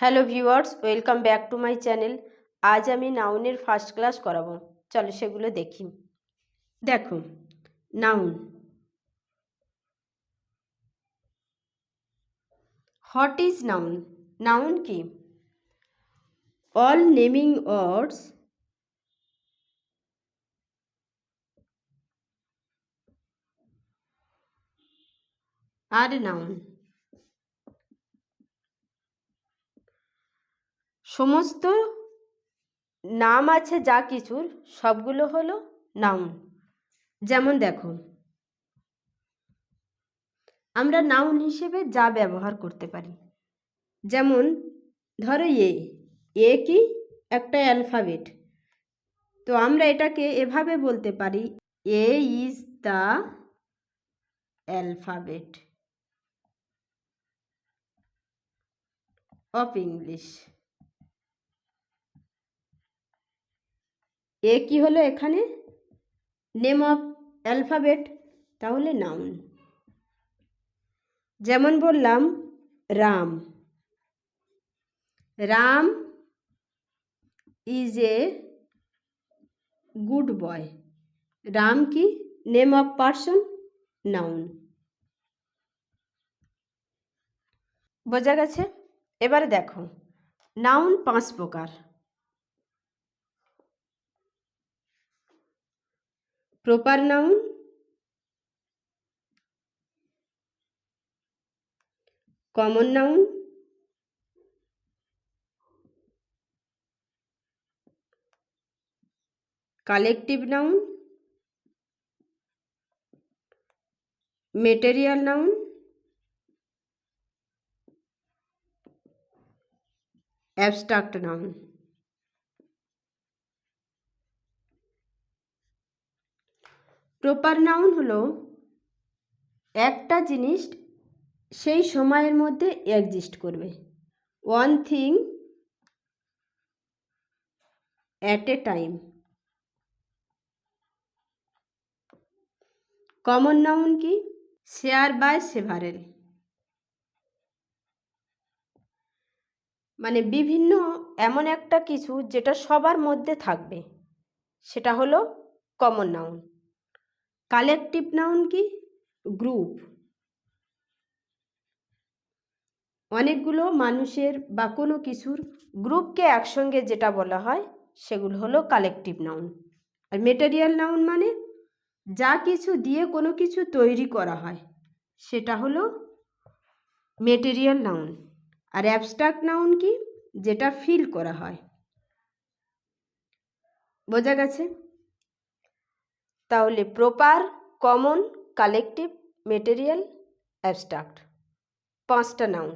Hello viewers, welcome back to my channel. আজ আমি নাউনের ফার্স্ট ক্লাস করাবো। চলো সেগুলো দেখি। দেখো, noun. What is noun noun কি? অল নেমিং ওয়ার্ডস আর নাউন সমস্ত নাম আছে যা কিছুর, সবগুলো হলো নাউন যেমন দেখো, আমরা নাউন হিসেবে যা ব্যবহার করতে পারি। যেমন ধরো এ এ কি একটা অ্যালফাবেট তো আমরা এটাকে এভাবে বলতে পারি, A is the alphabet of English A কি হলো এখানে? নেম অফ অ্যালফাবেট, তাহলে নাউন। যেমন বললাম, Ram. Ram is a good boy Ram কি? Name of person, noun. বোঝা গেছে? এবারে দেখো। নাউন পাঁচ প্রকার। Proper noun? Common noun? Collective noun? Material noun? Abstract noun? Proper noun হলো একটা জিনিস সেই সময়ের মধ্যে এক্সিস্ট করবে। One thing at a time common noun কি? শেয়ার বাই সেভারেল মানে বিভিন্ন এমন একটা কিছু যেটা সবার মধ্যে থাকবে। সেটা হলো কমন নাউন কালেকটিভ নাউন কি? গ্রুপ। অনেকগুলো মানুষের বা কোনো কিছুর গ্রুপকে একসঙ্গে যেটা বলা হয়, সেগুলো হলো কালেকটিভ নাউন। আর মেটেরিয়াল নাউন মানে যা কিছু দিয়ে কোনো কিছু তৈরি করা হয়, সেটা হলো মেটেরিয়াল নাউন। আর অ্যাবস্ট্রাক্ট নাউন কি? যেটা ফিল করা হয়। বোঝা গেছে? তাহলে proper common collective material abstract পাঁচটা noun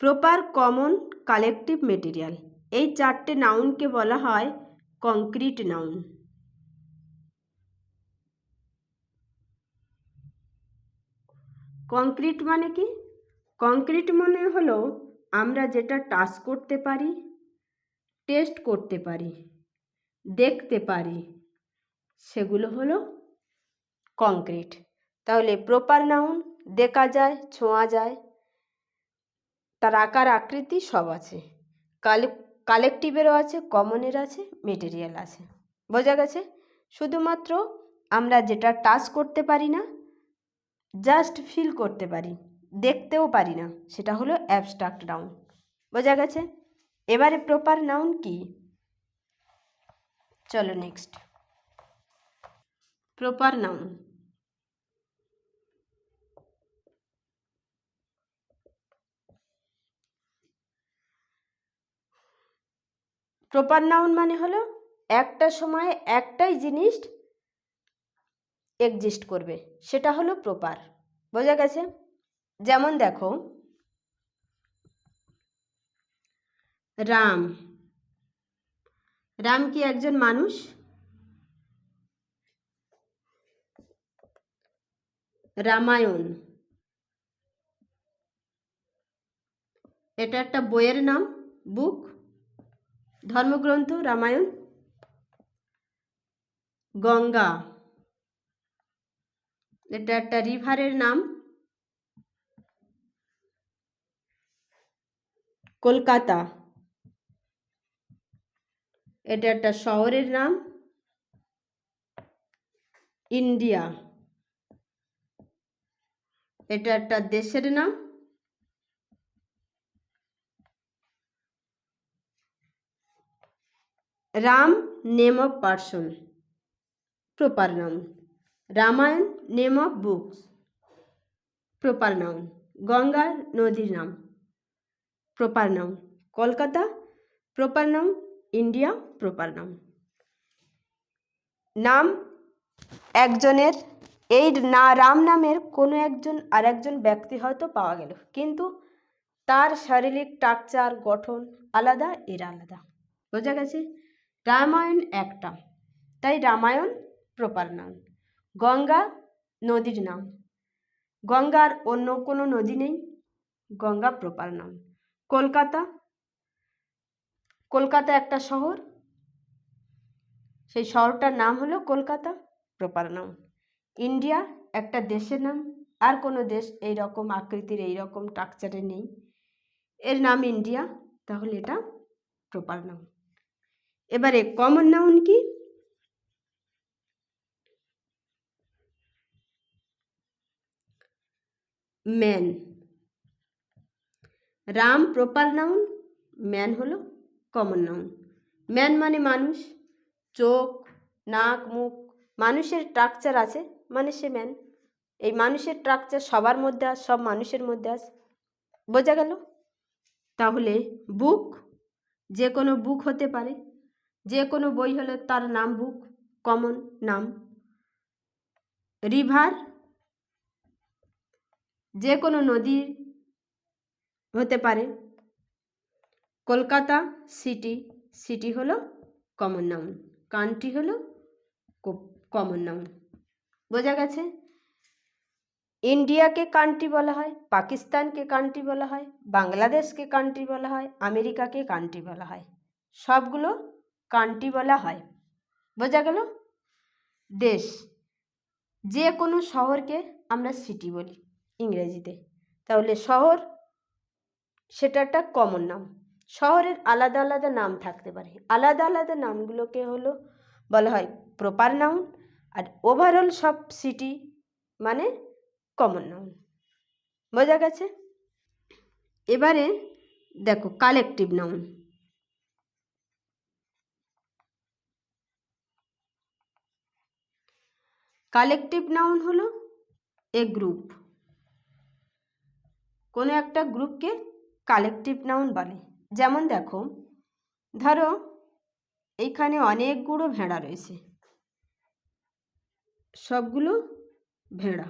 proper common collective material এই চারটে নাউনকে বলা হয় কংক্রিট নাউন কংক্রিট মানে কি? কংক্রিট মানে হলো আমরা যেটা টাচ করতে পারি টেস্ট করতে পারি, দেখতে পারি। সেগুলো হলো কংক্রিট তাহলে প্রপার নাউন দেখা যায়, ছোঁয়া যায়, তার আকার, আকৃতি সব আছে। কালে কালেকটিভেরও আছে কমনের আছে মেটেরিয়াল আছে। বোঝা গেছে? শুধুমাত্র আমরা যেটা টাচ করতে পারি না জাস্ট ফিল করতে পারি, দেখতেও পারি না, সেটা হলো অ্যাবস্ট্রাক্ট নাউন বোঝা গেছে? এবারে প্রপার নাউন কি? চলো next proper noun proper noun মানে হলো একটা সময়ে একটাই জিনিস এক্সিস্ট করবে, সেটা হলো প্রপার বোঝা গেছে? যেমন দেখো, রাম। রাম কি একজন মানুষ? রামায়ণ। এটা একটা বইয়ের নাম, বুক, ধর্মগ্রন্থ, রামায়ণ, গঙ্গা। এটা একটা রিভারের নাম। কলকাতা। এটা একটা শহরের নাম। ইন্ডিয়া। এটা একটা দেশের নাম। Ram name of person proper noun Ramayana name of books proper noun Ganga নদীর নাম proper noun Kolkata proper noun India proper noun নাম একজনের এই না রাম নামের কোনো একজন আর একজন ব্যক্তি হয়তো পাওয়া গেল। কিন্তু তার শারীরিক টাকচার, গঠন আলাদা, এর আলাদা। বোঝা গেছে? রামায়ণ একটা। তাই রামায়ণ প্রপার নাম। গঙ্গা নদীর নাম। গঙ্গার অন্য কোনো নদী নেই। গঙ্গা প্রপার নাম। কলকাতা। কলকাতা একটা শহর। সেই শহরটার নাম হলো কলকাতা প্রপার নাম। ইন্ডিয়া, একটা দেশের নাম, আর কোনো দেশ এই রকম আকৃতির এই রকম স্ট্রাকচারে নেই। এর নাম ইন্ডিয়া, তাহলে এটা প্রপার নাম এবারে কমন নাউন কি? Man Ram proper noun man হলো কমন নাউন ম্যান মানে মানুষ, চোখ, নাক, মুখ, মানুষের স্ট্রাকচার আছে মানে সে ম্যান এই মানুষের স্ট্রাকচার সবার মধ্যে আস, সব মানুষের মধ্যে আছে বোঝা গেল? তাহলে বুক যে কোনো বুক হতে পারে। যে কোনো বই হলে তার নাম বুক কমন নাম। রিভার যে কোনো নদী হতে পারে। কলকাতা সিটি সিটি হলো কমন নাউন কান্ট্রি হলো কমন নাউন বোঝা গেছে? ইন্ডিয়াকে কান্ট্রি বলা হয়, পাকিস্তানকে কান্ট্রি বলা হয়, বাংলাদেশকে কান্ট্রি বলা হয়, আমেরিকাকে কান্ট্রি বলা হয়। সবগুলো কান্ট্রি বলা হয়। বোঝা গেল? দেশ, যে কোনো শহরকে আমরা সিটি বলি ইংরেজিতে। তাহলে শহর, সেটা একটা কমন নাম। শহরের আলাদা আলাদা নাম থাকতে পারে। আলাদা আলাদা নামগুলোকে হলো, বলা হয় প্রপার নাউন আর ওভারঅল সব সিটি মানে কমন নাউন বোঝা গেছে? এবারে দেখো কালেকটিভ নাউন কালেকটিভ নাউন হলো এ গ্রুপ কোনো একটা গ্রুপকে কালেকটিভ নাউন বলে। যেমন দেখো, ধরো, এইখানে অনেকগুলো ভেড়া রয়েছে। সবগুলো ভেড়া।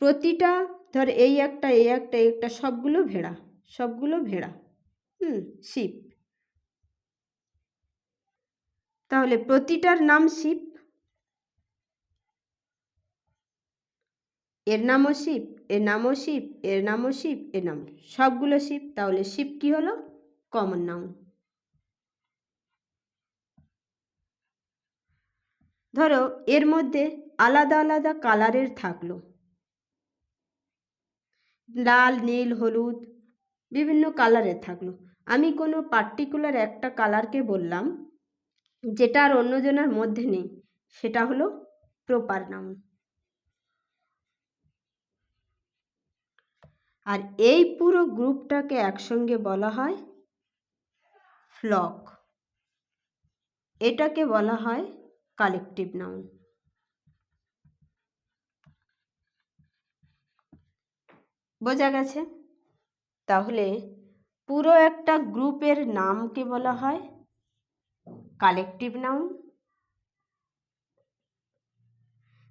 প্রতিটা, ধর এই একটা এই একটা এই একটা, সবগুলো ভেড়া সবগুলো ভেড়া, হুম, শিপ। তাহলে প্রতিটার নাম শিপ? এর নামও শিপ, এর নামও শিপ, এর নামও শিপ, এর নাম, সবগুলো শিপ, তাহলে শিপ কি হলো? Common noun. ধরো, এর মধ্যে আলাদা আলাদা কালারের থাকল। লাল, নীল, হলুদ, বিভিন্ন কালারের থাকল। আমি কোনো পার্টিকুলার একটা কালারকে বললাম, যেটা আর অন্যজনের মধ্যে নেই, সেটা হলো প্রপার নাউন আর এই পুরো গ্রুপটাকে একসঙ্গে বলা হয় ফ্লক এটাকে বলা হয় কালেকটিভ নাউন বোঝা গেছে? তাহলে পুরো একটা গ্রুপের নামকে বলা হয়? কালেকটিভ নাউন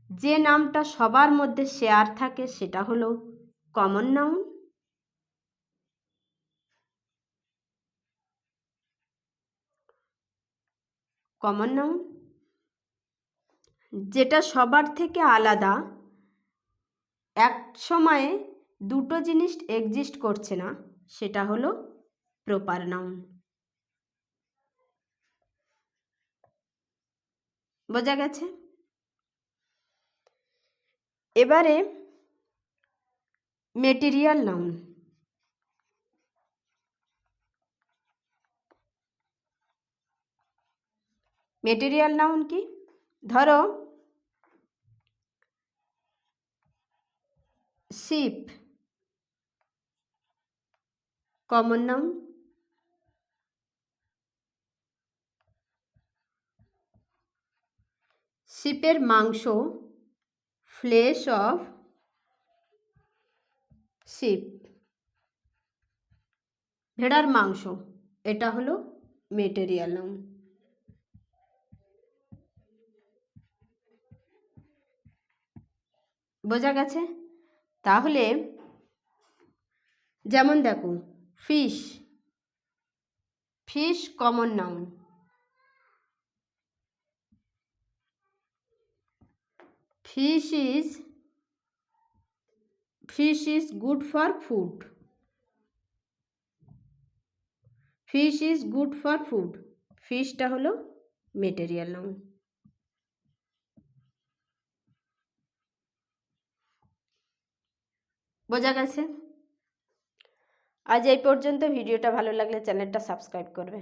যে নামটা সবার মধ্যে শেয়ার থাকে সেটা হলো কমন নাউন কমন নাউন যেটা সবার থেকে আলাদা, এক সময়ে দুটো জিনিস এক্সিস্ট করছে না, সেটা হলো প্রপার নাউন বোঝা গেছে? এবারে মেটেরিয়াল নাউন মেটেরিয়াল নাউন কি? ধরো, শিপ কমন নাম শিপের মাংস ফ্লেশ অফ শিপ ভেড়ার মাংস, এটা হলো মেটেরিয়াল নাউন বোঝা গেছে? তাহলে যেমন দেখো fish fish common noun fish is fish is good for food fish is good for food ফিশটা হলো মেটেরিয়াল নাউন বোঝা গেছে? আজ এই পর্যন্ত। ভিডিওটা ভালো লাগলে চ্যানেলটা সাবস্ক্রাইব করবে।